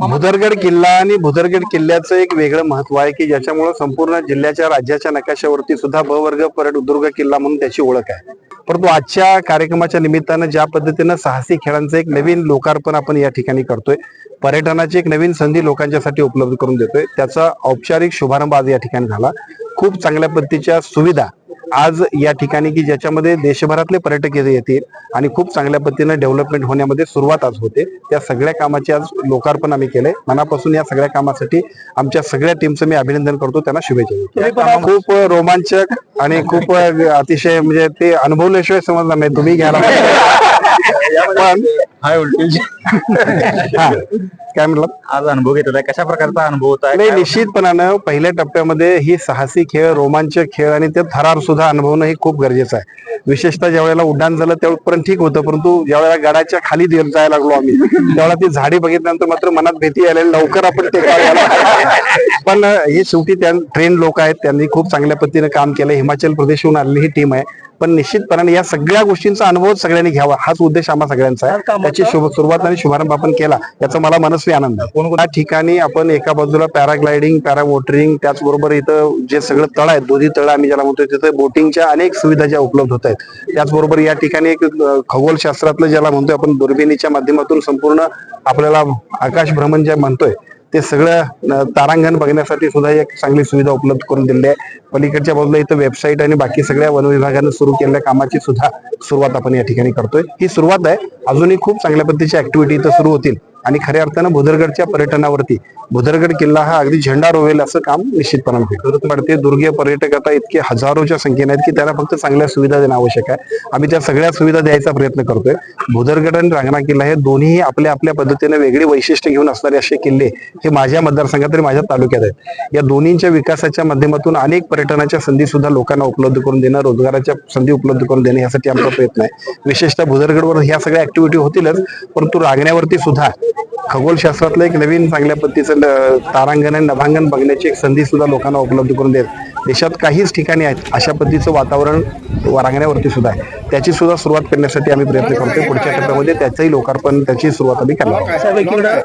भुदरगड किल्ला आणि भुदरगड किल्ल्याचं एक वेगळं महत्त्व आहे की ज्याच्यामुळे संपूर्ण जिल्ह्याच्या राज्याच्या नकाशावरती सुद्धा ब वर्ग दुर्ग किल्ला म्हणून त्याची ओळख आहे. परंतु आजच्या कार्यक्रमाच्या निमित्तानं ज्या पद्धतीनं साहसी खेळांचं एक नवीन लोकार्पण आपण या ठिकाणी करतोय पर्यटनाची एक नवीन संधी लोकांच्यासाठी उपलब्ध करून देतोय त्याचा औपचारिक शुभारंभ आज या ठिकाणी झाला. खूप चांगल्या पद्धतीच्या सुविधा आज या ठिकाणी की ज्याच्यामध्ये देशभरातले पर्यटक येतील आणि खूप चांगल्या पद्धतीने डेव्हलपमेंट होण्यामध्ये सुरुवात आज होते त्या सगळ्या कामाचे आज लोकार्पण आम्ही केलंय मनापासून या सगळ्या कामासाठी आमच्या सगळ्या टीमचं मी अभिनंदन करतो त्यांना शुभेच्छा देतो. खूप रोमांचक आणि खूप अतिशय म्हणजे ते अनुभवल्याशिवाय समजणार नाही तुम्ही घ्यायला. पण हाय व्होल्टेज हा, काय म्हटलं? आज अनुभव घेतला कशा प्रकारचा अनुभव होता? नाही निश्चितपणानं पहिल्या टप्प्यामध्ये ही साहसी खेळ रोमांचक खेळ आणि ते थरार सुद्धा अनुभवणं हे खूप गरजेचं आहे. विशेषतः ज्या वेळेला उड्डाण झालं त्यावेळेपर्यंत ठीक होतं. परंतु ज्या वेळेला गडाच्या खाली जायला लागलो आम्ही त्यावेळेला ती झाडी बघितल्यानंतर मात्र मनात भीती आली लवकर आपण ते पण हे शेवटी त्या ट्रेन लोक आहेत त्यांनी खूप चांगल्या पद्धतीने काम केलं. हिमाचल प्रदेशहून आलेली ही टीम आहे. पण निश्चितपणाने या सगळ्या गोष्टींचा अनुभव सगळ्यांनी घ्यावा. हाच उद्देश आम्हा सगळ्यांचा आहे. त्याची शुभ सुरुवात आणि शुभारंभ आपण केला याचा मला मनस्वी आनंद आहे. या ठिकाणी आपण एका बाजूला पॅराग्लायडिंग पॅरामोटरिंग त्याचबरोबर इथं जे सगळं तळ आहेत दोन्ही तळ आम्ही ज्याला म्हणतो तिथं बोटिंगच्या अनेक सुविधा ज्या उपलब्ध होत आहेत. त्याचबरोबर या ठिकाणी एक खगोलशास्त्रातलं ज्याला म्हणतोय आपण दुर्बिणीच्या माध्यमातून संपूर्ण आपल्याला आकाश भ्रमण जे म्हणतोय ते सगळं तारांगण बघण्यासाठी सुद्धा एक चांगली सुविधा उपलब्ध करून दिलेली आहे. पलीकडच्या बाजूला इथं वेबसाईट आणि बाकी सगळ्या वन विभागानं सुरू केलेल्या कामाची सुद्धा सुरुवात आपण या ठिकाणी करतोय. ही सुरुवात आहे. अजूनही खूप चांगल्या पद्धतीची ऍक्टिव्हिटी इथं सुरू होतील. आणि खऱ्या अर्थानं भुदरगडच्या पर्यटनावरती. भुदरगड किल्ला हा अगदी झेंडा रोवेल असं काम निश्चितपणाने होईल. पडते दुर्गीय पर्यटक आता इतके हजारोच्या संख्येने आहेत की त्यांना फक्त चांगल्या सुविधा देणं आवश्यक आहे. आम्ही त्या सगळ्या सुविधा द्यायचा प्रयत्न करतोय. भुदरगड आणि रांगणा किल्ला हे दोन्ही आपल्या आपल्या पद्धतीने वेगळी वैशिष्ट्य घेऊन असणारे असे किल्ले हे माझ्या मतदारसंघात आणि माझ्या तालुक्यात आहेत. या दोन्हींच्या विकासाच्या माध्यमातून अनेक पर्यटनाच्या संधी सुद्धा लोकांना उपलब्ध करून देणं रोजगाराच्या संधी उपलब्ध करून देणं यासाठी आमचा प्रयत्न आहे. विशेषतः भुदरगडवर ह्या सगळ्या ऍक्टिव्हिटी होतीलच परंतु रांगण्यावरती सुद्धा खगोलशास्त्रातलं एक नवीन चांगल्या पद्धतीचं तारांगण आणि नभांगण बघण्याची एक संधी सुद्धा लोकांना उपलब्ध करून देत. देशात काहीच ठिकाणी आहेत अशा पद्धतीचं वातावरण रांगण्यावरती सुद्धा आहे. त्याची सुद्धा सुरुवात करण्यासाठी आम्ही प्रयत्न करतोय. पुढच्या टप्प्यामध्ये त्याचंही लोकार्पण त्याची सुरुवात आम्ही करणार